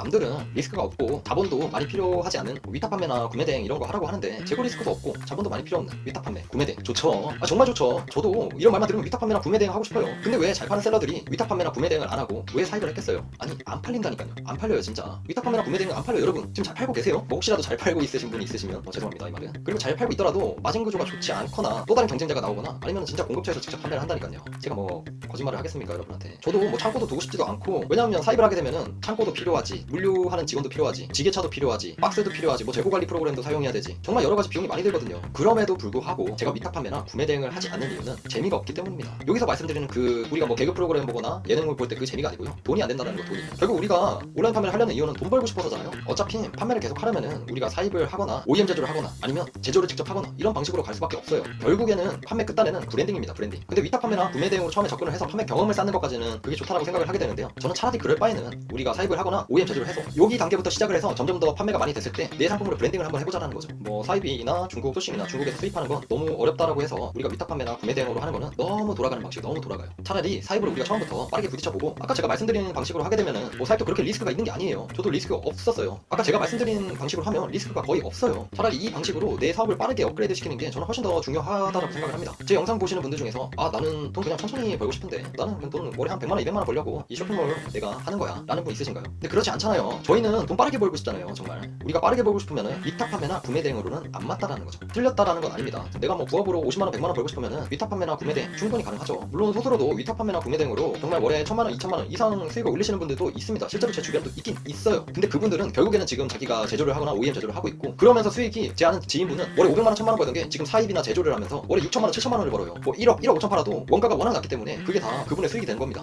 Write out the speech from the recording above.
남들은 리스크가 없고 자본도 많이 필요하지 않은 뭐 위탁 판매나 구매 대행 이런 거 하라고 하는데 재고 리스크도 없고 자본도 많이 필요 없는 위탁 판매, 구매 대행 좋죠. 아 정말 좋죠. 저도 이런 말만 들으면 위탁 판매나 구매 대행 하고 싶어요. 근데 왜 잘 파는 셀러들이 위탁 판매나 구매 대행을 안 하고 왜 사입을 했겠어요? 아니 안 팔린다니까요. 안 팔려요 진짜. 위탁 판매나 구매 대행 안 팔려 요 여러분. 지금 잘 팔고 계세요? 뭐 혹시라도 잘 팔고 있으신 분이 있으시면 어, 죄송합니다 이 말은. 그리고 잘 팔고 있더라도 마진 구조가 좋지 않거나 또 다른 경쟁자가 나오거나 아니면 진짜 공급처에서 직접 판매를 한다니까요. 제가 뭐 거짓말을 하겠습니까 여러분한테? 저도 뭐 창고도 두고 싶지도 않고 왜냐하면 사입을 하게 되면은 창고도 필요하지, 물류하는 직원도 필요하지, 지게차도 필요하지, 박스도 필요하지, 뭐 재고 관리 프로그램도 사용해야 되지. 정말 여러 가지 비용이 많이 들거든요. 그럼에도 불구하고 제가 위탁 판매나 구매 대행을 하지 않는 이유는 재미가 없기 때문입니다. 여기서 말씀드리는 그 우리가 뭐 개그 프로그램 보거나 예능을 볼 때 그 재미가 아니고요. 돈이 안 된다는 거 돈이. 결국 우리가 온라인 판매를 하려는 이유는 돈 벌고 싶어서잖아요. 어차피 판매를 계속 하려면은 우리가 사입을 하거나 OEM 제조를 하거나 아니면 제조를 직접 하거나 이런 방식으로 갈 수밖에 없어요. 결국에는 판매 끝단에는 브랜딩입니다. 브랜딩. 근데 위탁 판매나 구매 대행으로 처음에 접근을 해서 판매 경험을 쌓는 것까지는 그게 좋다라고 생각을 하게 되는데요. 저는 차라리 그럴 바에는 우리가 사입을 하거나 OEM 제조 를 해서 여기 단계부터 시작을 해서 점점 더 판매가 많이 됐을 때 내 상품으로 브랜딩을 한번 해보자는 거죠. 뭐 사입이나 중국 소싱이나 중국에서 수입하는 건 너무 어렵다라고 해서 우리가 위탁 판매나 구매 대행으로 하는 거는 너무 돌아가는 방식이 너무 돌아가요. 차라리 사입으로 우리가 처음부터 빠르게 부딪혀보고 아까 제가 말씀드린 방식으로 하게 되면은 뭐 사입도 그렇게 리스크가 있는 게 아니에요. 저도 리스크가 없었어요. 아까 제가 말씀드린 방식으로 하면 리스크가 거의 없어요. 차라리 이 방식으로 내 사업을 빠르게 업그레이드 시키는 게 저는 훨씬 더 중요하다고 생각을 합니다. 제 영상 보시는 분들 중에서 아 나는 돈 그냥 천천히 벌고 싶은데 나는 돈 월에 한 100만 원, 200만 원 벌려고 이 쇼핑몰 내가 하는 거야 라는 분 있으신가요? 근데 그렇지 않 잖아요. 저희는 돈 빠르게 벌고 싶잖아요. 정말 우리가 빠르게 벌고 싶으면은 위탁 판매나 구매 대행으로는 안 맞다라는 거죠. 틀렸다라는 건 아닙니다. 내가 뭐 부업으로 50만 원, 100만 원 벌고 싶으면은 위탁 판매나 구매 대행 충분히 가능하죠. 물론 스스로도 위탁 판매나 구매 대행으로 정말 월에 천만 원, 2천만 원 이상 수익을 올리시는 분들도 있습니다. 실제로 제 주변도 있긴 있어요. 근데 그분들은 결국에는 지금 자기가 제조를 하거나 OEM 제조를 하고 있고 그러면서 수익이 제 아는 지인분은 월에 500만 원, 1000만 원 벌던 게 지금 사입이나 제조를 하면서 월에 6천만 원, 7천만 원을 벌어요. 뭐 1억, 1억 5천 팔아도 원가가 워낙 낮기 때문에 그게 다 그분의 수익이 되는 겁니다.